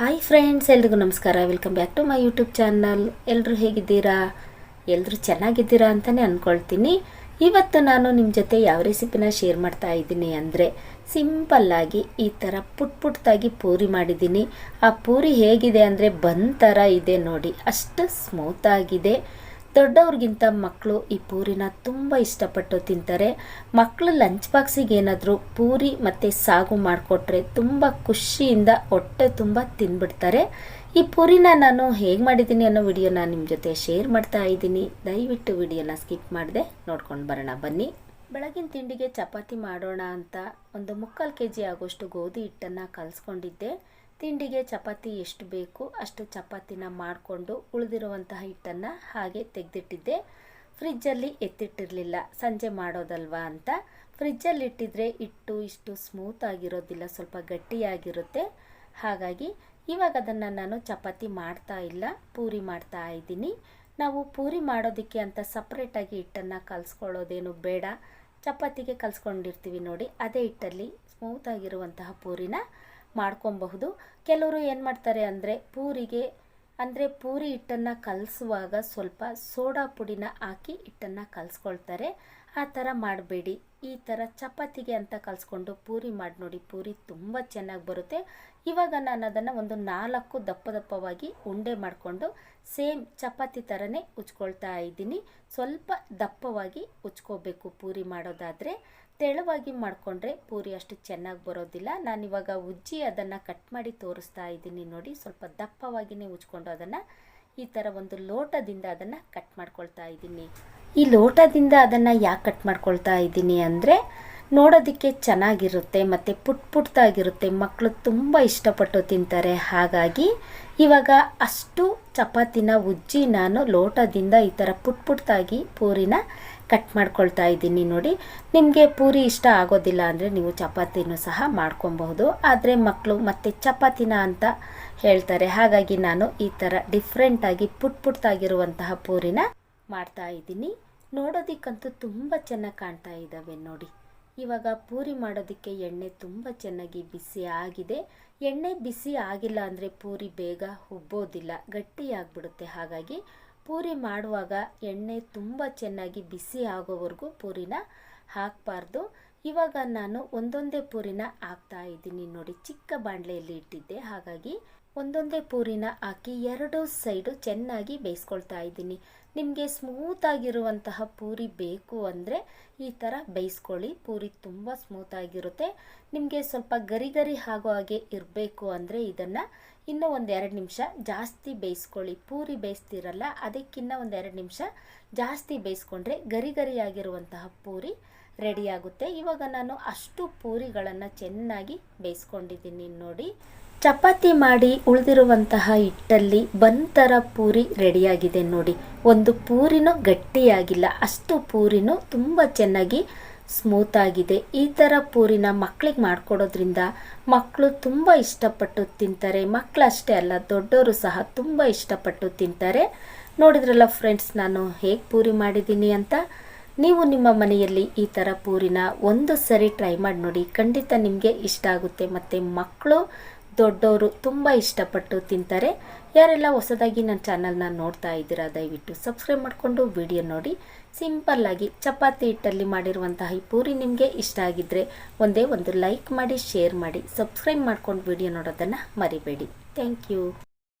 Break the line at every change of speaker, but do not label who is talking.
Hi friends ಎಲ್ರಿಗೂ ನಮಸ್ಕಾರ. Welcome back to my YouTube channel ಎಲ್ಲರೂ ಹೇಗಿದ್ದೀರಾ? ಎಲ್ಲರೂ ಚೆನ್ನಾಗಿದ್ದೀರಾ ಅಂತಲೇ ಅಂದ್ಕೊಳ್ತೀನಿ ಇವತ್ತು ನಾನು ನಿಮ್ಮ ಜೊತೆ ಯಾವ ರೆಸಿಪಿನ ಶೇರ್ ಮಾಡ್ತಾ ಇದ್ದೀನಿ ಅಂದರೆ ಸಿಂಪಲ್ಲಾಗಿ ಈ ಥರ ಪುಟ್ ಪುಟ್ಟಾಗಿ ಪೂರಿ ಮಾಡಿದ್ದೀನಿ. ಆ ಪೂರಿ ಹೇಗಿದೆ ಅಂದರೆ ಬಂದ್ ಥರ ಇದೆ ನೋಡಿ. ಅಷ್ಟು ಸ್ಮೂತಾಗಿದೆ ದೊಡ್ಡವ್ರಿಗಿಂತ ಮಕ್ಕಳು ಈ ಪೂರಿನ ತುಂಬ ಇಷ್ಟಪಟ್ಟು ತಿಂತಾರೆ. ಮಕ್ಕಳು ಲಂಚ್ ಬಾಕ್ಸಿಗೆ ಏನಾದರೂ ಪೂರಿ ಮತ್ತು ಸಾಗು ಮಾಡಿಕೊಟ್ರೆ ತುಂಬ ಖುಷಿಯಿಂದ ಹೊಟ್ಟೆ ತುಂಬ ತಿಂದ್ಬಿಡ್ತಾರೆ ಈ ಪೂರಿನ ನಾನು ಹೇಗೆ ಮಾಡಿದ್ದೀನಿ ಅನ್ನೋ ವಿಡಿಯೋನ ನಿಮ್ಮ ಜೊತೆ ಶೇರ್ ಮಾಡ್ತಾ ಇದ್ದೀನಿ. ದಯವಿಟ್ಟು ವಿಡಿಯೋನ ಸ್ಕಿಪ್ ಮಾಡಿದೆ ನೋಡ್ಕೊಂಡು ಬರೋಣ, ಬನ್ನಿ. ಬೆಳಗಿನ ತಿಂಡಿಗೆ ಚಪಾತಿ ಮಾಡೋಣ ಅಂತ ಒಂದು ಮುಕ್ಕಾಲು ಕೆ ಜಿ ಆಗೋಷ್ಟು ಗೋಧಿ ಹಿಟ್ಟನ್ನು ಕಲಿಸ್ಕೊಂಡಿದ್ದೆ. ತಿಂಡಿಗೆ ಚಪಾತಿ ಎಷ್ಟು ಬೇಕು ಅಷ್ಟು ಚಪಾತಿನ ಮಾಡಿಕೊಂಡು ಉಳಿದಿರುವಂತಹ ಹಿಟ್ಟನ್ನು ಹಾಗೆ ತೆಗೆದಿಟ್ಟಿದ್ದೆ. ಫ್ರಿಜ್ಜಲ್ಲಿ ಎತ್ತಿಟ್ಟಿರಲಿಲ್ಲ. ಸಂಜೆ ಮಾಡೋದಲ್ವಾ ಅಂತ. ಫ್ರಿಜ್ಜಲ್ಲಿ ಇಟ್ಟಿದ್ರೆ ಹಿಟ್ಟು ಇಷ್ಟು ಸ್ಮೂತ್ ಆಗಿರೋದಿಲ್ಲ, ಸ್ವಲ್ಪ ಗಟ್ಟಿಯಾಗಿರುತ್ತೆ. ಹಾಗಾಗಿ ಇವಾಗ ಅದನ್ನು ನಾನು ಚಪಾತಿ ಮಾಡ್ತಾ ಇಲ್ಲ, ಪೂರಿ ಮಾಡ್ತಾ ಇದ್ದೀನಿ. ನಾವು ಪೂರಿ ಮಾಡೋದಕ್ಕೆ ಅಂತ ಸಪ್ರೇಟಾಗಿ ಹಿಟ್ಟನ್ನು ಕಲಿಸ್ಕೊಳ್ಳೋದೇನು ಬೇಡ. ಚಪಾತಿಗೆ ಕಲಿಸ್ಕೊಂಡಿರ್ತೀವಿ ನೋಡಿ, ಅದೇ ಹಿಟ್ಟಲ್ಲಿ ಸ್ಮೂತಾಗಿರುವಂತಹ ಪೂರಿನ ಮಾಡ್ಕೊಬಹುದು. ಕೆಲವರು ಏನು ಮಾಡ್ತಾರೆ ಅಂದರೆ ಪೂರಿಗೆ, ಅಂದರೆ ಪೂರಿ ಹಿಟ್ಟನ್ನು ಕಲಸುವಾಗ ಸ್ವಲ್ಪ ಸೋಡಾ ಪುಡಿನ ಹಾಕಿ ಹಿಟ್ಟನ್ನು ಕಲಿಸ್ಕೊಳ್ತಾರೆ. ಆ ಥರ ಮಾಡಬೇಡಿ. ಈ ಥರ ಚಪಾತಿಗೆ ಅಂತ ಕಲಿಸ್ಕೊಂಡು ಪೂರಿ ಮಾಡಿ ನೋಡಿ, ಪೂರಿ ತುಂಬ ಚೆನ್ನಾಗಿ ಬರುತ್ತೆ. ಇವಾಗ ನಾನು ಅದನ್ನು ಒಂದು ನಾಲ್ಕು ದಪ್ಪ ದಪ್ಪವಾಗಿ ಉಂಡೆ ಮಾಡಿಕೊಂಡು ಸೇಮ್ ಚಪಾತಿ ಥರನೇ ಉಚ್ಕೊಳ್ತಾ ಇದ್ದೀನಿ. ಸ್ವಲ್ಪ ದಪ್ಪವಾಗಿ ಉಚ್ಕೋಬೇಕು ಪೂರಿ ಮಾಡೋದಾದರೆ. ತೆಳುವಾಗಿ ಮಾಡಿಕೊಂಡ್ರೆ ಪೂರಿ ಅಷ್ಟು ಚೆನ್ನಾಗಿ ಬರೋದಿಲ್ಲ. ನಾನಿವಾಗ ಉಜ್ಜಿ ಅದನ್ನು ಕಟ್ ಮಾಡಿ ತೋರಿಸ್ತಾ ಇದ್ದೀನಿ ನೋಡಿ, ಸ್ವಲ್ಪ ದಪ್ಪವಾಗಿಯೇ ಉಜ್ಕೊಂಡು ಅದನ್ನು ಈ ಥರ ಒಂದು ಲೋಟದಿಂದ ಅದನ್ನು ಕಟ್ ಮಾಡ್ಕೊಳ್ತಾ ಇದ್ದೀನಿ. ಈ ಲೋಟದಿಂದ ಅದನ್ನು ಯಾಕೆ ಕಟ್ ಮಾಡ್ಕೊಳ್ತಾ ಇದ್ದೀನಿ ಅಂದರೆ ನೋಡೋದಕ್ಕೆ ಚೆನ್ನಾಗಿರುತ್ತೆ ಮತ್ತು ಪುಟ್ ಪುಟ್ಟಾಗಿರುತ್ತೆ ಮಕ್ಕಳು ತುಂಬ ಇಷ್ಟಪಟ್ಟು ತಿಂತಾರೆ. ಹಾಗಾಗಿ ಇವಾಗ ಅಷ್ಟು ಚಪಾತಿನ ಉಜ್ಜಿ ನಾನು ಲೋಟದಿಂದ ಈ ಥರ ಪುಟ್ ಪುಟ್ಟಾಗಿ ಪೂರಿನ ಕಟ್ ಮಾಡ್ಕೊಳ್ತಾ ಇದ್ದೀನಿ ನೋಡಿ. ನಿಮಗೆ ಪೂರಿ ಇಷ್ಟ ಆಗೋದಿಲ್ಲ ಅಂದರೆ ನೀವು ಚಪಾತಿನೂ ಸಹ ಮಾಡ್ಕೊಬಹುದು. ಆದರೆ ಮಕ್ಕಳು ಮತ್ತು ಚಪಾತಿನ ಅಂತ ಹೇಳ್ತಾರೆ. ಹಾಗಾಗಿ ನಾನು ಈ ಥರ ಡಿಫ್ರೆಂಟಾಗಿ ಪುಟ್ ಪುಟ್ಟಾಗಿರುವಂತಹ ಪೂರಿನ ಮಾಡ್ತಾ ಇದ್ದೀನಿ. ನೋಡೋದಕ್ಕಂತೂ ತುಂಬ ಚೆನ್ನಾಗಿ ಕಾಣ್ತಾ ಇದ್ದಾವೆ ನೋಡಿ. ಇವಾಗ ಪೂರಿ ಮಾಡೋದಕ್ಕೆ ಎಣ್ಣೆ ತುಂಬ ಚೆನ್ನಾಗಿ ಬಿಸಿ ಆಗಿದೆ. ಎಣ್ಣೆ ಬಿಸಿ ಆಗಿಲ್ಲ ಅಂದರೆ ಪೂರಿ ಬೇಗ ಉಬ್ಬೋದಿಲ್ಲ ಗಟ್ಟಿಯಾಗ್ಬಿಡುತ್ತೆ ಹಾಗಾಗಿ ಪೂರಿ ಮಾಡುವಾಗ ಎಣ್ಣೆ ತುಂಬ ಚೆನ್ನಾಗಿ ಬಿಸಿ ಆಗೋವರೆಗೂ ಪೂರಿನ ಹಾಕಬಾರ್ದು. ಇವಾಗ ನಾನು ಒಂದೊಂದೇ ಪೂರಿನ ಹಾಕ್ತಾ ಇದ್ದೀನಿ ನೋಡಿ. ಚಿಕ್ಕ ಬಾಣಲೆಯಲ್ಲಿ ಇಟ್ಟಿದ್ದೆ. ಹಾಗಾಗಿ ಒಂದೊಂದೇ ಪೂರಿನ ಹಾಕಿ ಎರಡು ಸೈಡು ಚೆನ್ನಾಗಿ ಬೇಯಿಸ್ಕೊಳ್ತಾ ಇದ್ದೀನಿ. ನಿಮಗೆ ಸ್ಮೂತಾಗಿರುವಂತಹ ಪೂರಿ ಬೇಕು ಅಂದರೆ ಈ ಥರ ಬೇಯಿಸ್ಕೊಳ್ಳಿ. ಪೂರಿ ತುಂಬ ಸ್ಮೂತಾಗಿರುತ್ತೆ ನಿಮಗೆ ಸ್ವಲ್ಪ ಗರಿ ಗರಿ ಆಗೋ ಹಾಗೆ ಇರಬೇಕು ಅಂದರೆ ಇದನ್ನು ಇನ್ನೂ ಒಂದು ಎರಡು ನಿಮಿಷ ಜಾಸ್ತಿ ಬೇಯಿಸ್ಕೊಳ್ಳಿ. ಪೂರಿ ಬೇಯಿಸ್ತಿರಲ್ಲ, ಅದಕ್ಕಿನ್ನ ಒಂದು ಎರಡು ನಿಮಿಷ ಜಾಸ್ತಿ ಬೇಯಿಸ್ಕೊಂಡ್ರೆ ಗರಿ ಗರಿಯಾಗಿರುವಂತಹ ಪೂರಿ ರೆಡಿಯಾಗುತ್ತೆ ಇವಾಗ ನಾನು ಅಷ್ಟು ಪೂರಿಗಳನ್ನು ಚೆನ್ನಾಗಿ ಬೇಯಿಸ್ಕೊಂಡಿದ್ದೀನಿ ನೋಡಿ. ಚಪಾತಿ ಮಾಡಿ ಉಳಿದಿರುವಂತಹ ಹಿಟ್ಟಲ್ಲಿ ಬಂತರ ಪೂರಿ ರೆಡಿಯಾಗಿದೆ ನೋಡಿ. ಒಂದು ಪೂರಿನೂ ಗಟ್ಟಿಯಾಗಿಲ್ಲ, ಅಷ್ಟು ಪೂರಿನೂ ತುಂಬ ಚೆನ್ನಾಗಿ ಸ್ಮೂತ್ ಆಗಿದೆ. ಈ ಥರ ಪೂರಿನ ಮಕ್ಕಳಿಗೆ ಮಾಡಿಕೊಡೋದ್ರಿಂದ ಮಕ್ಕಳು ತುಂಬ ಇಷ್ಟಪಟ್ಟು ತಿಂತಾರೆ. ಮಕ್ಕಳಷ್ಟೇ ಅಲ್ಲ ದೊಡ್ಡವರು ಸಹ ತುಂಬ ಇಷ್ಟಪಟ್ಟು ತಿಂತಾರೆ. ನೋಡಿದ್ರಲ್ಲ ಫ್ರೆಂಡ್ಸ್ ನಾನು ಹೇಗೆ ಪೂರಿ ಮಾಡಿದ್ದೀನಿ ಅಂತ? ನೀವು ನಿಮ್ಮ ಮನೆಯಲ್ಲಿ ಈ ಥರ ಪೂರಿನ ಒಂದು ಸರಿ ಟ್ರೈ ಮಾಡಿ ನೋಡಿ. ಖಂಡಿತ ನಿಮಗೆ ಇಷ್ಟ ಆಗುತ್ತೆ. ಮತ್ತು ಮಕ್ಕಳು ದೊಡ್ಡವರು ತುಂಬ ಇಷ್ಟಪಟ್ಟು ತಿಂತಾರೆ. ಯಾರೆಲ್ಲ ಹೊಸದಾಗಿ ನನ್ನ ಚಾನಲ್ನ ನೋಡ್ತಾ ಇದ್ದೀರಾ, ದಯವಿಟ್ಟು ಸಬ್ಸ್ಕ್ರೈಬ್ ಮಾಡಿಕೊಂಡು ವಿಡಿಯೋ ನೋಡಿ. ಸಿಂಪಲ್ಲಾಗಿ ಚಪಾತಿ ಹಿಟ್ಟಲ್ಲಿ ಮಾಡಿರುವಂತಹ ಈ ಪೂರಿ ನಿಮಗೆ ಇಷ್ಟ ಆಗಿದ್ದರೆ ಒಂದೇ ಒಂದು ಲೈಕ್ ಮಾಡಿ, ಶೇರ್ ಮಾಡಿ, ಸಬ್ಸ್ಕ್ರೈಬ್ ಮಾಡ್ಕೊಂಡು ವಿಡಿಯೋ ನೋಡೋದನ್ನು ಮರಿಬೇಡಿ. Thank you.